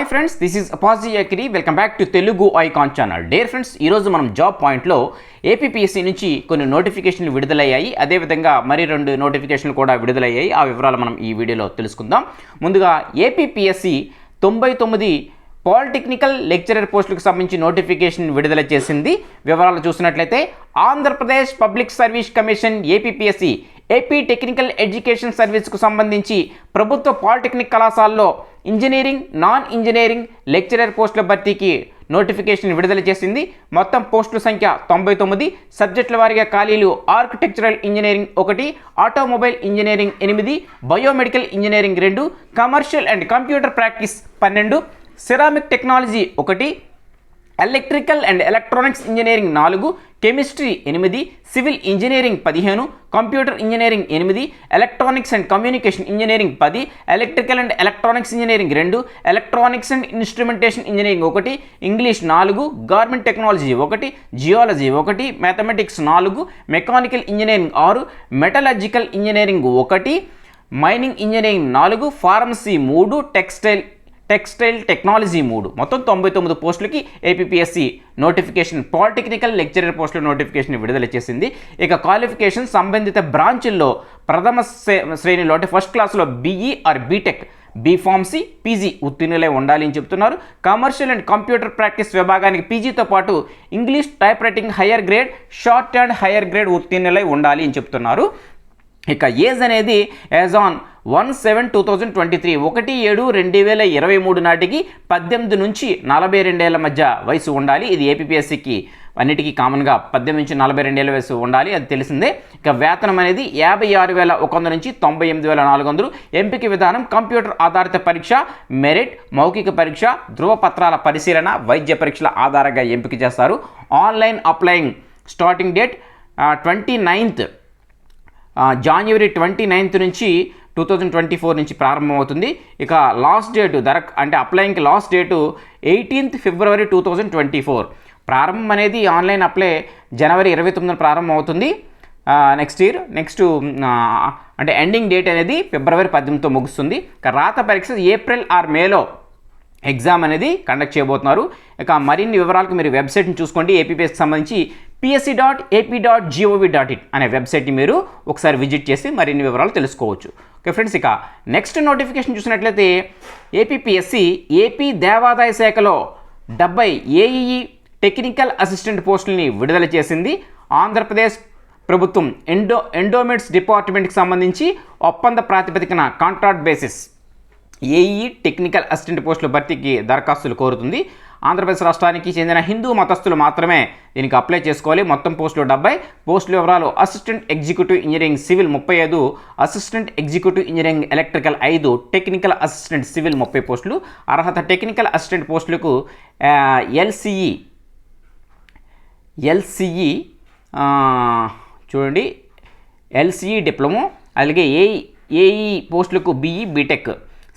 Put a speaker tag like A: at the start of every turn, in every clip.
A: Hi friends this is అపాజీ అకిరి welcome back to Telugu icon channel there friends ఈరోజు మనం job పాయింట్లో APPSC నుంచి కొన్ని నోటిఫికేషన్లు విడుదలయ్యాయి. అదేవిధంగా మరి రెండు నోటిఫికేషన్లు కూడా విడుదలయ్యాయి. ఆ వివరాలు మనం ఈ వీడియోలో తెలుసుకుందాం. ముందుగా ఏపీపీఎస్సీ తొంభై తొమ్మిది పాలిటెక్నికల్ లెక్చరర్ పోస్టులకు సంబంధించి నోటిఫికేషన్ విడుదల చేసింది. వివరాలు చూసినట్లయితే Andhra Pradesh public service commission APPSC AP technical education సర్వీస్కు సంబంధించి ప్రభుత్వ పాలిటెక్నిక్ కళాశాలలో ఇంజనీరింగ్ నాన్ ఇంజనీరింగ్ లెక్చరర్ పోస్టుల భర్తీకి నోటిఫికేషన్ విడుదల చేసింది. మొత్తం పోస్టుల సంఖ్య తొంభై తొమ్మిది. సబ్జెక్టుల వారీగా ఖాళీలు ఆర్కిటెక్చరల్ ఇంజనీరింగ్ ఒకటి ఆటోమొబైల్ ఇంజనీరింగ్ ఎనిమిది బయోమెడికల్ ఇంజనీరింగ్ రెండు కమర్షియల్ అండ్ కంప్యూటర్ ప్రాక్టీస్ పన్నెండు సిరామిక్ టెక్నాలజీ ఒకటి ఎలక్ట్రికల్ అండ్ ఎలక్ట్రానిక్స్ ఇంజనీరింగ్ నాలుగు కెమిస్ట్రీ ఎనిమిది సివిల్ ఇంజనీరింగ్ పదిహేను కంప్యూటర్ ఇంజనీరింగ్ ఎనిమిది ఎలక్ట్రానిక్స్ అండ్ కమ్యూనికేషన్ ఇంజనీరింగ్ పది ఎలక్ట్రికల్ అండ్ ఎలక్ట్రానిక్స్ ఇంజనీరింగ్ రెండు ఎలక్ట్రానిక్స్ అండ్ ఇన్స్ట్రుమెంటేషన్ ఇంజనీరింగ్ ఒకటి ఇంగ్లీష్ నాలుగు గార్మెంట్ టెక్నాలజీ ఒకటి జియాలజీ ఒకటి మ్యాథమెటిక్స్ నాలుగు మెకానికల్ ఇంజనీరింగ్ ఆరు మెటలాజికల్ ఇంజనీరింగ్ ఒకటి మైనింగ్ ఇంజనీరింగ్ నాలుగు ఫార్మసీ మూడు టెక్స్టైల్ టెక్స్టైల్ టెక్నాలజీ మూడు. మొత్తం తొంభై తొమ్మిది పోస్టులకి ఏపీఎస్సి నోటిఫికేషన్ పాలిటెక్నికల్ లెక్చరర్ పోస్టుల నోటిఫికేషన్ విడుదల చేసింది. ఇక క్వాలిఫికేషన్ సంబంధిత బ్రాంచుల్లో ప్రథమ శ్రే- శ్రేణిలో అంటే ఫస్ట్ క్లాస్లో BE or BTech B pharmacy PG ఉత్తీర్ణులే ఉండాలి అని చెప్తున్నారు. కమర్షియల్ అండ్ కంప్యూటర్ ప్రాక్టీస్ విభాగానికి పీజీతో పాటు English type writing higher grade short and higher grade ఉత్తీర్ణులై ఉండాలి అని చెప్తున్నారు. ఇక ఏజ్ అనేది as on one seven two thousand twenty three ఒకటి ఏడు రెండు వేల ఇరవై మూడు నాటికి పద్దెనిమిది నుంచి నలభై రెండేళ్ళ మధ్య వయసు ఉండాలి. ఇది ఏపీఎస్సికి అన్నిటికీ కామన్గా పద్దెనిమిది నుంచి నలభై రెండేళ్ళ వయసు ఉండాలి. అది తెలిసిందే. ఇక వేతనం అనేది యాభై ఆరు వేల ఒక వంద నుంచి తొంభై ఎనిమిది వేల నాలుగు వందలు. ఎంపిక విధానం కంప్యూటర్ ఆధారిత పరీక్ష మెరిట్ మౌఖిక పరీక్ష ధృవపత్రాల పరిశీలన వైద్య పరీక్షల ఆధారంగా ఎంపిక చేస్తారు. Online applying starting date twenty ninth ఆ, ట్వంటీ నైన్త్ నుంచి టూ థౌజండ్ ట్వంటీ ఫోర్ నుంచి ప్రారంభమవుతుంది. ఇక లాస్ట్ డేటు ధర అంటే అప్లయింగ్కి last date eighteenth February two thousand twenty four ప్రారంభం అనేది ఆన్లైన్ అప్లై జనవరి ఇరవై తొమ్మిదిన ప్రారంభం అవుతుంది నెక్స్ట్ ఇయర్ నెక్స్ట్ అంటే ఎండింగ్ డేట్ అనేది ఫిబ్రవరి పద్దెనిమిదితో ముగుస్తుంది. ఇక రాత పరీక్ష ఏప్రిల్ ఆర్ మేలో ఎగ్జామ్ అనేది కండక్ట్ చేయబోతున్నారు. ఇక మరిన్ని వివరాలకు మీరు వెబ్సైట్ని చూసుకోండి. ఏపీపీఎస్కి సంబంధించి PSC dot AP dot GOV dot in అనే వెబ్సైట్ని మీరు ఒకసారి విజిట్ చేసి మరిన్ని వివరాలు తెలుసుకోవచ్చు. ఓకే ఫ్రెండ్స్ ఇక నెక్స్ట్ నోటిఫికేషన్ చూసినట్లయితే ఏపీపీఎస్సి ఏపీ దేవాదాయ శాఖలో డెబ్బై ఏఈఈ టెక్నికల్ అసిస్టెంట్ పోస్టుల్ని విడుదల చేసింది ఆంధ్రప్రదేశ్ ప్రభుత్వం. ఎండో ఎండోమెంట్స్ డిపార్ట్మెంట్కి సంబంధించి ఒప్పంద ప్రాతిపదికన contract basis AE technical assistant పోస్టుల భర్తీకి దరఖాస్తులు కోరుతుంది. ఆంధ్రప్రదేశ్ రాష్ట్రానికి చెందిన హిందూ మతస్థులు మాత్రమే దీనికి అప్లై చేసుకోవాలి. మొత్తం పోస్టులు డెబ్బై పోస్టుల వివరాలు అసిస్టెంట్ ఎగ్జిక్యూటివ్ ఇంజనీరింగ్ సివిల్ ముప్పై ఐదు అసిస్టెంట్ ఎగ్జిక్యూటివ్ ఇంజనీరింగ్ ఎలక్ట్రికల్ ఐదు టెక్నికల్ అసిస్టెంట్ సివిల్ ముప్పై పోస్టులు. అర్హత టెక్నికల్ అసిస్టెంట్ పోస్టులకు ఎల్సిఈ ఎల్సిఈ చూడండి ఎల్సిఈ డిప్లొమో అలాగే ఏఈ ఏఈ పోస్టులకు బీఈ బీటెక్.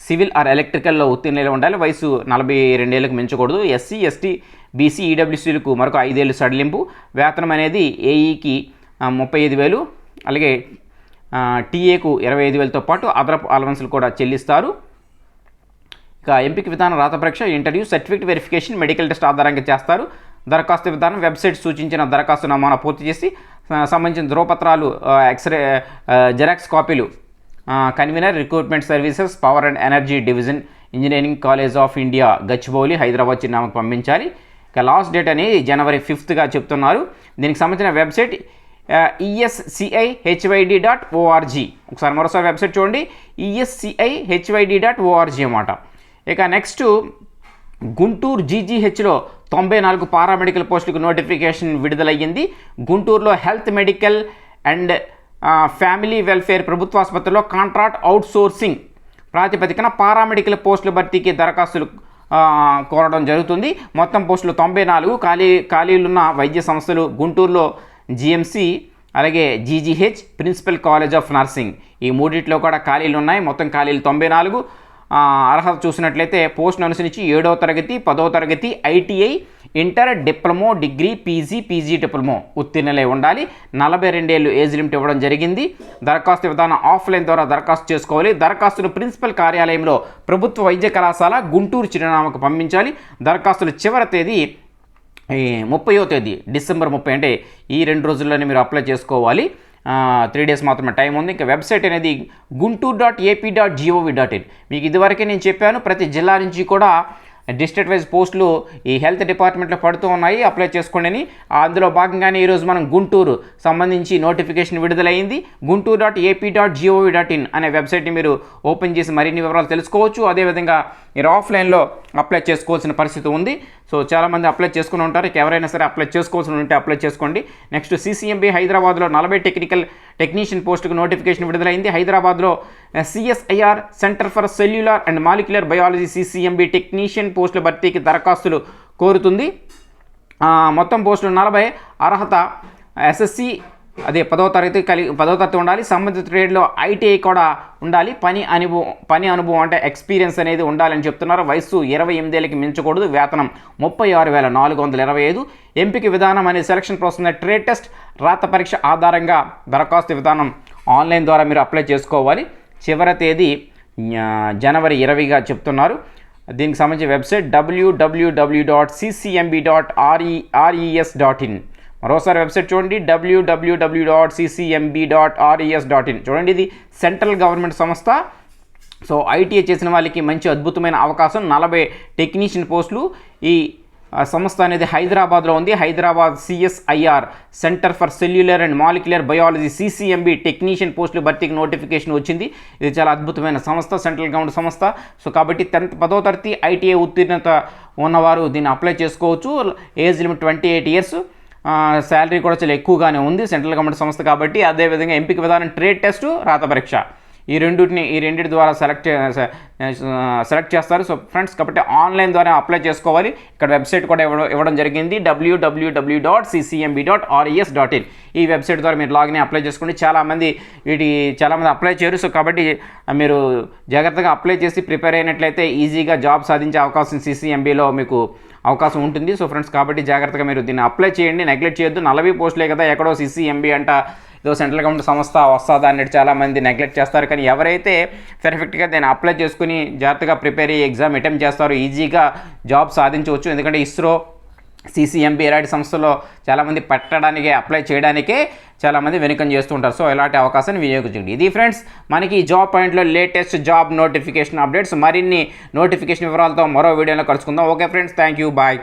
A: సివిల్ ఆర్ ఎలక్ట్రికల్లో ఉత్తీర్ణులు ఉండాలి? వయసు నలభై రెండేళ్ళకు మించకూడదు. ఎస్సీ ఎస్టీ బీసీ ఈడబ్ల్యూసీలకు మరొక ఐదేళ్ళు సడలింపు. వేతనం అనేది ఏఈకి ముప్పై ఐదు వేలు. అలాగే టీఏకు ఇరవై ఐదు వేలతో పాటు అదనపు అలవెన్స్లు కూడా చెల్లిస్తారు. ఇక ఎంపిక విధానం రాత పరీక్ష interview certificate verification medical test ఆధారంగా చేస్తారు. దరఖాస్తు విధానం వెబ్సైట్ సూచించిన దరఖాస్తు నమూనా పూర్తి చేసి సంబంధించిన ధ్రువపత్రాలు ఎక్స్రే జెరాక్స్ కాపీలు convener recruitment services power and energy division engineering college of India Gachibowli Hyderabad చిరునామాకు పంపించాలి. ఇక లాస్ట్ డేట్ అనేది జనవరి ఫిఫ్త్గా చెప్తున్నారు. దీనికి సంబంధించిన website ESCI HYD dot ORG ఒకసారి మరోసారి వెబ్సైట్ చూడండి. ఈఎస్సిఐ హెచ్వైడి డాట్ ఓఆర్జీ అన్నమాట. ఇక నెక్స్ట్ గుంటూరు జీజీహెచ్లో తొంభై నాలుగు పారామెడికల్ పోస్టులకు నోటిఫికేషన్ విడుదలయ్యింది. గుంటూరులో health medical and family welfare ప్రభుత్వ ఆసుపత్రిలో కాంట్రాక్ట్ అవుట్సోర్సింగ్ ప్రాతిపదికన పారామెడికల్ పోస్టుల భర్తీకి దరఖాస్తులు కోరడం జరుగుతుంది. మొత్తం పోస్టులు తొంభై నాలుగు. ఖాళీ ఖాళీలున్న వైద్య సంస్థలు గుంటూరులో జిఎంసి అలాగే GGH principal college of nursing. ఈ మూడిట్లో కూడా ఖాళీలు ఉన్నాయి మొత్తం ఖాళీలు తొంభై నాలుగు. అర్హత చూసినట్లయితే పోస్ట్ను అనుసరించి ఏడవ తరగతి పదవ తరగతి ITI inter diploma degree PG PG diploma ఉత్తీర్ణులై ఉండాలి. నలభై రెండేళ్ళు ఏజ్ లిమిట్ ఇవ్వడం జరిగింది. దరఖాస్తు విధానం ఆఫ్లైన్ ద్వారా దరఖాస్తు చేసుకోవాలి. దరఖాస్తును ప్రిన్సిపల్ కార్యాలయంలో ప్రభుత్వ వైద్య కళాశాల గుంటూరు చిరునామాకు పంపించాలి. దరఖాస్తుల చివరి తేదీ ఈ ముప్పయో తేదీ డిసెంబర్ ముప్పై. అంటే ఈ రెండు రోజుల్లోనే మీరు అప్లై చేసుకోవాలి. త్రీ డేస్ మాత్రమే టైం ఉంది. ఇంకా వెబ్సైట్ అనేది Guntur dot AP dot GOV dot in. మీకు ఇదివరకే నేను చెప్పాను ప్రతి జిల్లా నుంచి కూడా డిస్ట్రిక్ట్ వైజ్ పోస్టులు ఈ హెల్త్ డిపార్ట్మెంట్లో పడుతూ ఉన్నాయి. అప్లై చేసుకోండి అని. అందులో భాగంగానే ఈరోజు మనం గుంటూరు సంబంధించి నోటిఫికేషన్ విడుదలైంది. Guntur dot AP dot GOV dot in అనే వెబ్సైట్ని మీరు ఓపెన్ చేసి మరిన్ని వివరాలు తెలుసుకోవచ్చు. అదేవిధంగా మీరు ఆఫ్లైన్లో అప్లై చేసుకోవాల్సిన పరిస్థితి ఉంది. సో చాలామంది అప్లై చేసుకుని ఉంటారు. ఎవరైనా సరే అప్లై చేసుకోవాల్సి ఉంటే అప్లై చేసుకోండి. నెక్స్ట్ సీసీఎంబీ హైదరాబాద్లో నలభై టెక్నికల్ టెక్నీషియన్ పోస్టుకు నోటిఫికేషన్ విడుదలైంది. హైదరాబాద్లో CSIR centre for cellular and molecular biology CCMB technician పోస్టుల భర్తీకి దరఖాస్తులు కోరుతుంది. మొత్తం పోస్టులు నలభై అర్హత ఎస్ఎస్సి అదే పదో తరగతి కలిగి పదో తరగతి ఉండాలి. సంబంధిత ట్రేడ్లో ఐటీఐ కూడా ఉండాలి. పని అనుభవం పని అనుభవం అంటే ఎక్స్పీరియన్స్ అనేది ఉండాలని చెప్తున్నారు. వయస్సు ఇరవై ఎనిమిదేళ్ళకి మించకూడదు. వేతనం ముప్పై ఆరు వేల నాలుగు వందల ఇరవై ఐదు. ఎంపిక విధానం అనే సెలక్షన్ ప్రాసెస్ ట్రేడ్ టెస్ట్ రాత పరీక్ష ఆధారంగా దరఖాస్తు విధానం ఆన్లైన్ ద్వారా మీరు అప్లై చేసుకోవాలి. చివరి తేదీ జనవరి ఇరవైగా చెప్తున్నారు. దీనికి సంబంధించిన website WWW dot CCMB dot RE RES dot in మరోసారి వెబ్సైట్ చూడండి WWW dot CCMB dot RES dot in చూడండి ఇది సెంట్రల్ గవర్నమెంట్ సంస్థ. సో ఐటీఐ చేసిన వాళ్ళకి మంచి అద్భుతమైన అవకాశం. నలభై టెక్నీషియన్ పోస్టులు ఈ సంస్థ అనేది హైదరాబాద్లో ఉంది. Hyderabad CSIR centre for cellular and molecular biology CCMB technician పోస్టులు భర్తీకి నోటిఫికేషన్ వచ్చింది. ఇది చాలా అద్భుతమైన సంస్థ సెంట్రల్ గవర్నమెంట్ సంస్థ. సో కాబట్టి టెన్త్ పదో తరగతి ఐటీఐ ఉత్తీర్ణత ఉన్నవారు దీన్ని అప్లై చేసుకోవచ్చు. Age limit twenty eight years. Salary కూడా చాలా ఎక్కువగానే ఉంది సెంట్రల్ గవర్నమెంట్ సంస్థ కాబట్టి అదేవిధంగా ఎంపిక విధానం ట్రేడ్ టెస్ట్ రాత పరీక్ష. ఈ రెండింటిని ఈ రెండింటి ద్వారా సెలెక్ట్ చే- సెలెక్ట్ చేస్తారు. సో ఫ్రెండ్స్ కాబట్టి ఆన్లైన్ ద్వారా అప్లై చేసుకోవాలి. ఇక్కడ వెబ్సైట్ కూడా ఇవ్వడం ఇవ్వడం జరిగింది. WWW dot CCMB dot RES dot in ఈ వెబ్సైట్ ద్వారా మీరు లాగిన్ అప్లై చేసుకోండి. చాలామంది వీటి చాలామంది అప్లై చేయరు. సో కాబట్టి మీరు జాగ్రత్తగా అప్లై చేసి ప్రిపేర్ అయినట్లయితే ఈజీగా జాబ్ సాధించే అవకాశం సిసిఎంబిలో మీకు అవకాశం ఉంటుంది. సో ఫ్రెండ్స్ కాబట్టి జాగ్రత్తగా మీరు దీన్ని అప్లై చేయండి. నెగ్లెక్ట్ చేయొద్దు. నలభై పోస్టులే కదా ఎక్కడో సిసిఎంబి అంట ఏదో సెంట్రల్ గవర్నమెంట్ సంస్థ వస్తుందా అన్నట్టు చాలామంది నెగ్లెక్ట్ చేస్తారు. కానీ ఎవరైతే పర్ఫెక్ట్గా దాన్ని అప్లై చేసుకుని జాగ్రత్తగా ప్రిపేర్ అయ్యి ఎగ్జామ్ అటెంప్ట్ చేస్తారో ఈజీగా జాబ్ సాధించవచ్చు. ఎందుకంటే ఇస్రో సిసిఎంపీ ఇలాంటి సంస్థలో చాలామంది పెట్టడానికి అప్లై చేయడానికే చాలామంది వెనుకం చేస్తూ ఉంటారు. సో ఇలాంటి అవకాశాన్ని వినియోగించండి. ఇది ఫ్రెండ్స్ మనకి ఈ జాబ్ పాయింట్లో లేటెస్ట్ జాబ్ నోటిఫికేషన్ అప్డేట్స్. మరిన్ని నోటిఫికేషన్ వివరాలతో మరో వీడియోలో కలుసుకుందాం. Okay friends thank you bye.